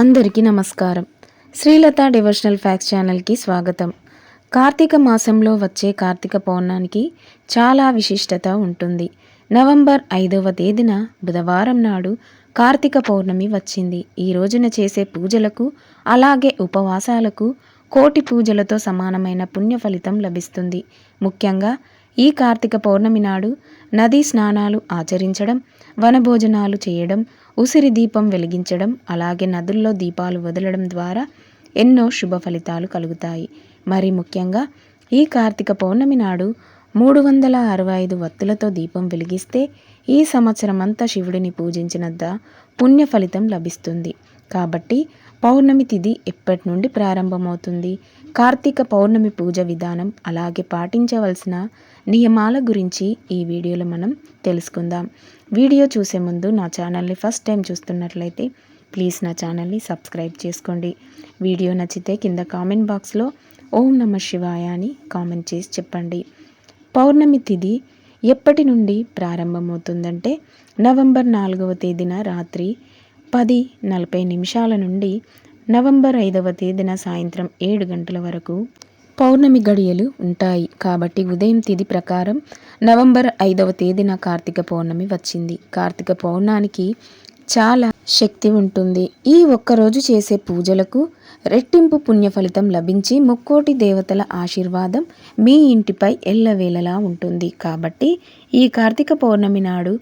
అందరికీ నమస్కారం. Srilatha devotional fax ఛానల్కి స్వాగతం. కార్తీక మాసంలో వచ్చే కార్తీక పౌర్ణానికి చాలా విశిష్టత ఉంటుంది. నవంబర్ ఐదవ తేదీన బుధవారం నాడు కార్తీక పౌర్ణమి వచ్చింది. ఈ రోజున చేసే పూజలకు అలాగే ఉపవాసాలకు కోటి పూజలతో సమానమైన పుణ్య ఫలితం లభిస్తుంది. ముఖ్యంగా ఈ కార్తీక పౌర్ణమి నాడు నదీ స్నానాలు ఆచరించడం వనభోజనాలు చేయడం ఉసిరి దీపం వెలిగించడం అలాగే నదుల్లో దీపాలు వదలడం ద్వారా ఎన్నో శుభ ఫలితాలు కలుగుతాయి. మరి ముఖ్యంగా ఈ కార్తీక పౌర్ణమి నాడు మూడు వందల అరవై ఐదు వత్తులతో దీపం వెలిగిస్తే ఈ సంవత్సరం అంతా శివుడిని పూజించినంత పుణ్య ఫలితం లభిస్తుంది. కాబట్టి పౌర్ణమి తిథి ఎప్పటి నుండి ప్రారంభమవుతుంది? కార్తీక పౌర్ణమి పూజ విధానం అలాగే పాటించవలసిన నియమాల గురించి ఈ వీడియోలో మనం తెలుసుకుందాం. వీడియో చూసే ముందు నా ఛానల్ని ఫస్ట్ టైం చూస్తున్నట్లయితే ప్లీజ్ నా ఛానల్ని సబ్స్క్రైబ్ చేసుకోండి. వీడియో నచ్చితే కింద కామెంట్ బాక్స్లో ఓం నమ శివాయ అని కామెంట్ చేసి చెప్పండి. పౌర్ణమి తిథి ఎప్పటి నుండి ప్రారంభమవుతుందంటే నవంబర్ నాలుగవ తేదీన రాత్రి పది నలభై నిమిషాల నుండి నవంబర్ ఐదవ తేదీన సాయంత్రం ఏడు గంటల వరకు పౌర్ణమి గడియలు ఉంటాయి. కాబట్టి ఉదయం తిథి ప్రకారం నవంబర్ ఐదవ తేదీన కార్తీక పౌర్ణమి వచ్చింది. కార్తీక పౌర్ణానికి చాలా శక్తి ఉంటుంది. ఈ ఒక్కరోజు చేసే పూజలకు రెట్టింపు పుణ్య ఫలితం లభించి ముక్కోటి దేవతల ఆశీర్వాదం మీ ఇంటిపై ఎల్లవేళలా ఉంటుంది. కాబట్టి ఈ కార్తీక పౌర్ణమి నాడు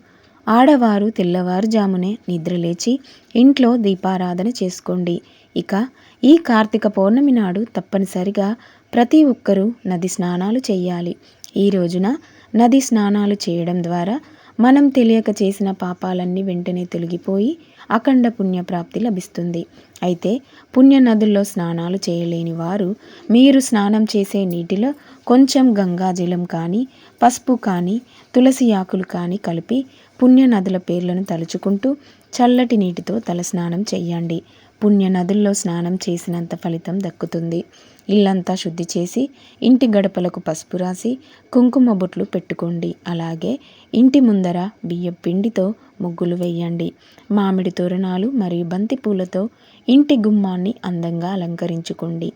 ఆడవారు తెల్లవారుజామునే నిద్రలేచి ఇంట్లో దీపారాధన చేసుకోండి. ఇక ఈ కార్తీక పౌర్ణమి నాడు తప్పనిసరిగా ప్రతి ఒక్కరూ నది స్నానాలు చేయాలి. ఈ రోజున నది స్నానాలు చేయడం ద్వారా మనం తెలియక చేసిన పాపాలన్నీ వెంటనే తొలగిపోయి అఖండ పుణ్యప్రాప్తి లభిస్తుంది. అయితే పుణ్య నదుల్లో స్నానాలు చేయలేని వారు మీరు స్నానం చేసే నీటిలో కొంచెం గంగాజలం కానీ పసుపు కానీ తులసి ఆకులు కానీ కలిపి పుణ్య నదుల పేర్లను తలుచుకుంటూ చల్లటి నీటితో తలస్నానం చేయండి పుణ్య నదుల్లో స్నానం చేసినంత ఫలితం దక్కుతుంది. ఇల్లంతా శుద్ధి చేసి ఇంటి గడపలకు పసుపు రాసి కుంకుమ బొట్లు పెట్టుకోండి. అలాగే ఇంటి ముందర బియ్యం పిండితో ముగ్గులు వేయండి. మామిడి తోరణాలు మరియు బంతి పూలతో ఇంటి గుమ్మాన్ని అందంగా అలంకరించుకోండి.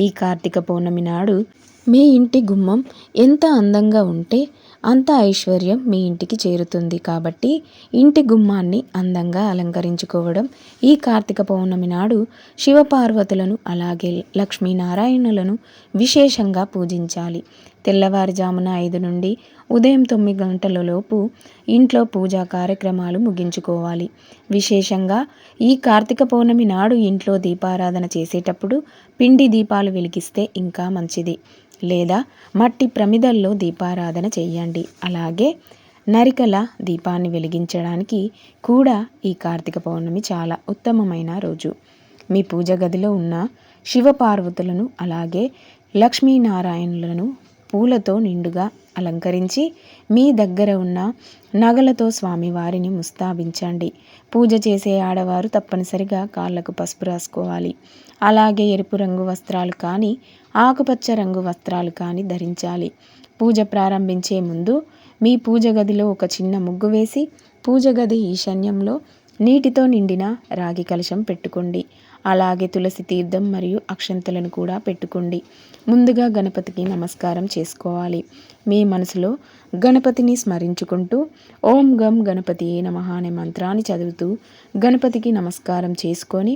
ఈ కార్తీక పౌర్ణమి నాడు మీ ఇంటి గుమ్మం ఎంత అందంగా ఉంటే అంత ఐశ్వర్యం మీ ఇంటికి చేరుతుంది కాబట్టి ఇంటి గుమ్మాన్ని అందంగా అలంకరించుకోవడం ఈ కార్తీక పౌర్ణమి నాడు శివపార్వతులను అలాగే లక్ష్మీనారాయణులను విశేషంగా పూజించాలి. తెల్లవారుజామున ఐదు నుండి ఉదయం తొమ్మిది గంటలలోపు ఇంట్లో పూజా కార్యక్రమాలు ముగించుకోవాలి. విశేషంగా ఈ కార్తీక పౌర్ణమి నాడు ఇంట్లో దీపారాధన చేసేటప్పుడు పిండి దీపాలు వెలిగిస్తే ఇంకా మంచిది. లేదా మట్టి ప్రమిదల్లో దీపారాధన చేయండి. అలాగే నరికల దీపాన్ని వెలిగించడానికి కూడా ఈ కార్తీక పౌర్ణమి చాలా ఉత్తమమైన రోజు. మీ పూజ గదిలో ఉన్న శివపార్వతులను అలాగే లక్ష్మీనారాయణులను పూలతో నిండుగా అలంకరించి మీ దగ్గర ఉన్న నగలతో స్వామివారిని ముస్తాబించండి. పూజ చేసే ఆడవారు తప్పనిసరిగా కాళ్ళకు పసుపు రాసుకోవాలి. అలాగే ఎరుపు రంగు వస్త్రాలు కానీ ఆకుపచ్చ రంగు వస్త్రాలు కానీ ధరించాలి. పూజ ప్రారంభించే ముందు మీ పూజ గదిలో ఒక చిన్న ముగ్గు వేసి పూజ గది ఈశాన్యంలో నీటితో నిండిన రాగి కలశం పెట్టుకోండి. అలాగే తులసి తీర్థం మరియు అక్షంతలను కూడా పెట్టుకోండి. ముందుగా గణపతికి నమస్కారం చేసుకోవాలి. మీ మనసులో గణపతిని స్మరించుకుంటూ ఓం గం గణపతి నమ అనే మంత్రాన్ని చదువుతూ గణపతికి నమస్కారం చేసుకొని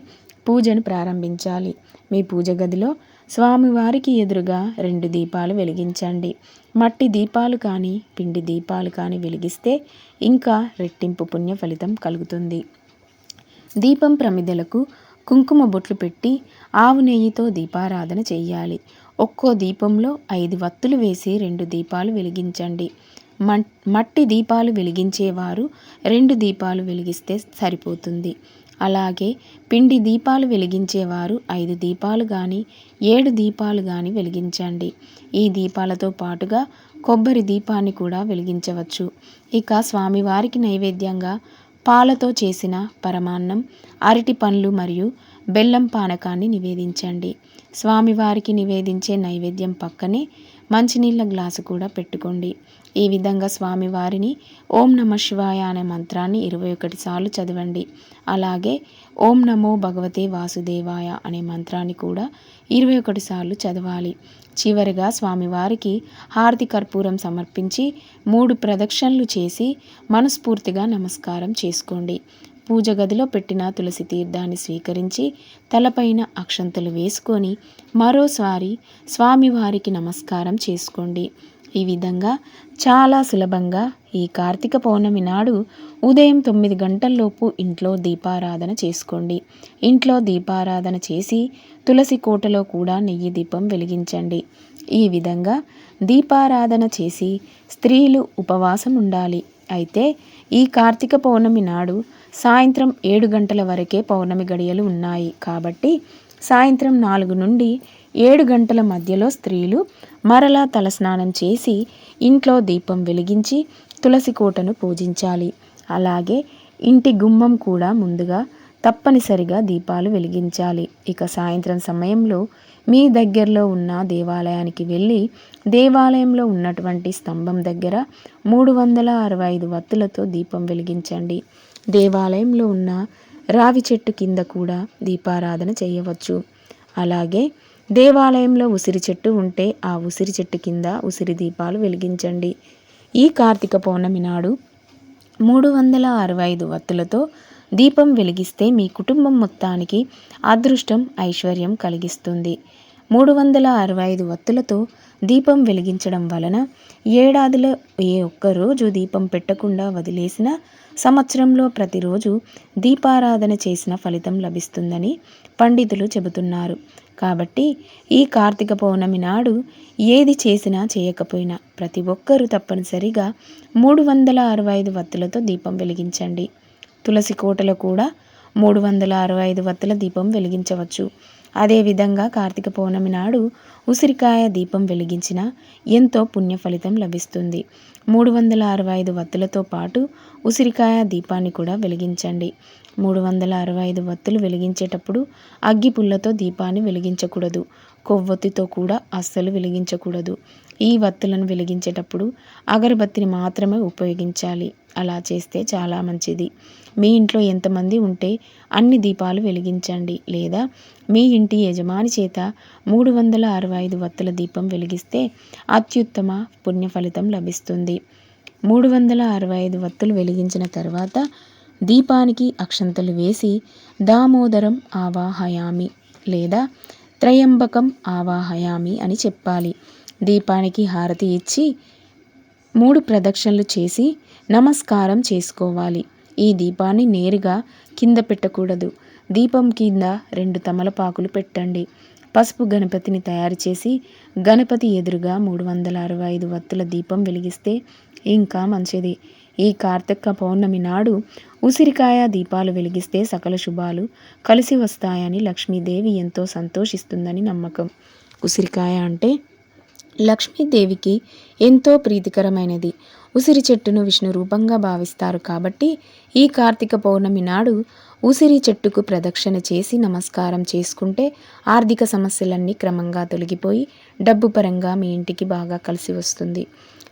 పూజను ప్రారంభించాలి. మీ పూజ గదిలో స్వామివారికి ఎదురుగా రెండు దీపాలు వెలిగించండి. మట్టి దీపాలు కానీ పిండి దీపాలు కానీ వెలిగిస్తే ఇంకా రెట్టింపు పుణ్య ఫలితం కలుగుతుంది. దీపం ప్రమిదలకు కుంకుమ బొట్లు పెట్టి ఆవు నెయ్యితో దీపారాధన చేయాలి ఒక్కో దీపంలో ఐదు వత్తులు వేసి రెండు దీపాలు వెలిగించండి. మట్టి దీపాలు వెలిగించేవారు రెండు దీపాలు వెలిగిస్తే సరిపోతుంది. అలాగే పిండి దీపాలు వెలిగించేవారు ఐదు దీపాలు కానీ ఏడు దీపాలు కానీ వెలిగించండి. ఈ దీపాలతో పాటుగా కొబ్బరి దీపాన్ని కూడా వెలిగించవచ్చు. ఇక స్వామివారికి నైవేద్యంగా పాలతో చేసిన పరమాన్నం అరటి పండ్లు మరియు బెల్లం పానకాన్ని నివేదించండి. స్వామివారికి నివేదించే నైవేద్యం పక్కనే మంచినీళ్ళ గ్లాసు కూడా పెట్టుకోండి. ఈ విధంగా స్వామివారిని ఓం నమ శివాయ అనే మంత్రాన్ని ఇరవై ఒకటి సార్లు చదవండి. అలాగే ఓం నమో భగవతే వాసుదేవాయ అనే మంత్రాన్ని కూడా ఇరవై ఒకటి సార్లు చదవాలి. చివరిగా స్వామివారికి హారతి కర్పూరం సమర్పించి మూడు ప్రదక్షిణలు చేసి మనస్ఫూర్తిగా నమస్కారం చేసుకోండి. పూజ గదిలో పెట్టిన తులసి తీర్థాన్ని స్వీకరించి తలపైన అక్షంతలు వేసుకొని మరోసారి స్వామివారికి నమస్కారం చేసుకోండి. ఈ విధంగా చాలా సులభంగా ఈ కార్తీక పౌర్ణమి నాడు ఉదయం తొమ్మిది గంటల్లోపు ఇంట్లో దీపారాధన చేసుకోండి. ఇంట్లో దీపారాధన చేసి తులసి కోటలో కూడా నెయ్యి దీపం వెలిగించండి. ఈ విధంగా దీపారాధన చేసి స్త్రీలు ఉపవాసం ఉండాలి. అయితే ఈ కార్తీక పౌర్ణమి నాడు సాయంత్రం ఏడు గంటల వరకే పౌర్ణమి గడియలు ఉన్నాయి. కాబట్టి సాయంత్రం నాలుగు నుండి ఏడు గంటల మధ్యలో స్త్రీలు మరలా తలస్నానం చేసి ఇంట్లో దీపం వెలిగించి తులసి కోటను పూజించాలి. అలాగే ఇంటి గుమ్మం కూడా ముందుగా తప్పనిసరిగా దీపాలు వెలిగించాలి. ఇక సాయంత్రం సమయంలో మీ దగ్గరలో ఉన్న దేవాలయానికి వెళ్ళి దేవాలయంలో ఉన్నటువంటి స్తంభం దగ్గర మూడు వందల అరవై ఐదు వత్తులతో దీపం వెలిగించండి. దేవాలయంలో ఉన్న రావి చెట్టు కింద కూడా దీపారాధన చేయవచ్చు. అలాగే దేవాలయంలో ఉసిరి చెట్టు ఉంటే ఆ ఉసిరి చెట్టు కింద ఉసిరి దీపాలు వెలిగించండి. ఈ కార్తీక పౌర్ణమి నాడు మూడు వందల అరవై ఐదు వత్తులతో దీపం వెలిగిస్తే మీ కుటుంబం మొత్తానికి అదృష్టం ఐశ్వర్యం కలిగిస్తుంది. మూడు వందల అరవై ఐదు వత్తులతో దీపం వెలిగించడం వలన ఏడాదిలో ఏ ఒక్క రోజు దీపం పెట్టకుండా వదిలేసిన సంవత్సరంలో ప్రతిరోజు దీపారాధన చేసిన ఫలితం లభిస్తుందని పండితులు చెబుతున్నారు. కాబట్టి ఈ కార్తీక పౌర్ణమి నాడు ఏది చేసినా చేయకపోయినా ప్రతి ఒక్కరూ తప్పనిసరిగా మూడు వందల అరవై ఐదు వత్తులతో దీపం వెలిగించండి. తులసి కోటలో కూడా మూడు వందల అరవై ఐదు వత్తుల దీపం వెలిగించవచ్చు. అదేవిధంగా కార్తీక పౌర్ణమి నాడు ఉసిరికాయ దీపం వెలిగించిన ఎంతో పుణ్య ఫలితం లభిస్తుంది. మూడు వందల అరవై ఐదు వత్తులతో పాటు ఉసిరికాయ దీపాన్ని కూడా వెలిగించండి. మూడు వందల అరవై ఐదు వత్తులు వెలిగించేటప్పుడు అగ్గి పుల్లతో దీపాన్ని వెలిగించకూడదు. కొవ్వొత్తితో కూడా అస్సలు వెలిగించకూడదు. ఈ వత్తులను వెలిగించేటప్పుడు అగరబత్తిని మాత్రమే ఉపయోగించాలి. అలా చేస్తే చాలా మంచిది. మీ ఇంట్లో ఎంతమంది ఉంటే అన్ని దీపాలు వెలిగించండి. లేదా మీ ఇంటి యజమాని చేత మూడు వందల అరవై ఐదు వత్తుల దీపం వెలిగిస్తే అత్యుత్తమ పుణ్య ఫలితం లభిస్తుంది. మూడు వందల అరవై ఐదు వత్తులు వెలిగించిన తర్వాత దీపానికి అక్షంతలు వేసి దామోదరం ఆవాహయామి లేదా త్రయంబకం ఆవాహయామి అని చెప్పాలి. దీపానికి హారతి ఇచ్చి మూడు ప్రదక్షిణలు చేసి నమస్కారం చేసుకోవాలి. ఈ దీపాన్ని నేరుగా కింద పెట్టకూడదు. దీపం కింద రెండు తమలపాకులు పెట్టండి. పసుపు గణపతిని తయారు చేసి గణపతి ఎదురుగా మూడు వందల అరవై ఐదు వత్తుల దీపం వెలిగిస్తే ఇంకా మంచిది. ఈ కార్తీక పౌర్ణమి నాడు ఉసిరికాయ దీపాలు వెలిగిస్తే సకల శుభాలు కలిసి వస్తాయని లక్ష్మీదేవి ఎంతో సంతోషిస్తుందని నమ్మకం. ఉసిరికాయ అంటే లక్ష్మీదేవికి ఎంతో ప్రీతికరమైనది. ఉసిరి చెట్టును విష్ణు రూపంగా భావిస్తారు కాబట్టి ఈ కార్తీక పౌర్ణమి నాడు ఉసిరి చెట్టుకు ప్రదక్షిణ చేసి నమస్కారం చేసుకుంటే ఆర్థిక సమస్యలన్నీ క్రమంగా తొలగిపోయి డబ్బు పరంగా మీ ఇంటికి బాగా కలిసి వస్తుంది.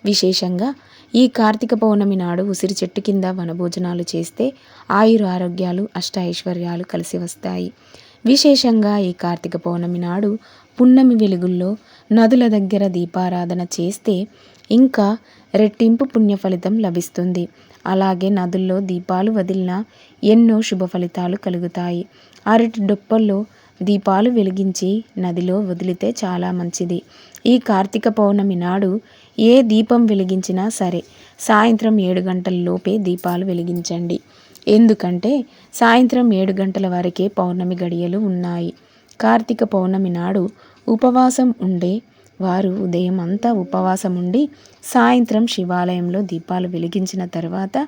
విశేషంగా ఈ కార్తీక పౌర్ణమి నాడు ఉసిరి చెట్టు కింద వనభోజనాలు చేస్తే ఆయుర ఆరోగ్యాలు అష్టైశ్వర్యాలు కలిసి వస్తాయి. విశేషంగా ఈ కార్తీక పౌర్ణమి నాడు పున్నమి వెలుగుల్లో నదుల దగ్గర దీపారాధన చేస్తే ఇంకా రెట్టింపు పుణ్య ఫలితం లభిస్తుంది. అలాగే నదుల్లో దీపాలు వదిలిన ఎన్నో శుభ ఫలితాలు కలుగుతాయి. అరటి డొప్పల్లో దీపాలు వెలిగించి నదిలో వదిలితే చాలా మంచిది. ఈ కార్తీక పౌర్ణమి నాడు ఏ దీపం వెలిగించినా సరే సాయంత్రం ఏడు గంటల లోపే దీపాలు వెలిగించండి. ఎందుకంటే సాయంత్రం ఏడు గంటల వరకే పౌర్ణమి గడియలు ఉన్నాయి. కార్తీక పౌర్ణమి నాడు ఉపవాసం ఉండే వారు ఉదయం అంతా ఉపవాసం ఉండి సాయంత్రం శివాలయంలో దీపాలు వెలిగించిన తర్వాత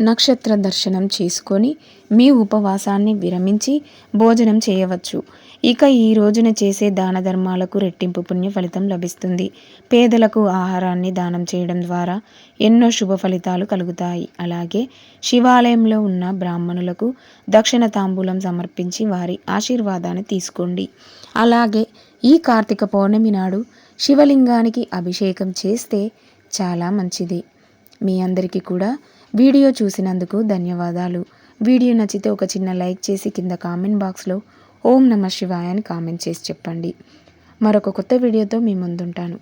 నక్షత్ర దర్శనం చేసుకొని మీ ఉపవాసాన్ని విరమించి భోజనం చేయవచ్చు. ఇక ఈ రోజున చేసే దాన ధర్మాలకు రెట్టింపు పుణ్య ఫలితం లభిస్తుంది. పేదలకు ఆహారాన్ని దానం చేయడం ద్వారా ఎన్నో శుభ ఫలితాలు కలుగుతాయి. అలాగే శివాలయంలో ఉన్న బ్రాహ్మణులకు దక్షిణ తాంబూలం సమర్పించి వారి ఆశీర్వాదాన్ని తీసుకోండి. అలాగే ఈ కార్తీక పౌర్ణమి నాడు శివలింగానికి అభిషేకం చేస్తే చాలా మంచిది. మీ అందరికీ కూడా వీడియో చూసినందుకు ధన్యవాదాలు. వీడియో నచ్చితే ఒక చిన్న లైక్ చేసి కింద కామెంట్ బాక్స్లో ఓం నమ శివాయ అని కామెంట్ చేసి చెప్పండి. మరొక కొత్త వీడియోతో మీ ముందుంటాను.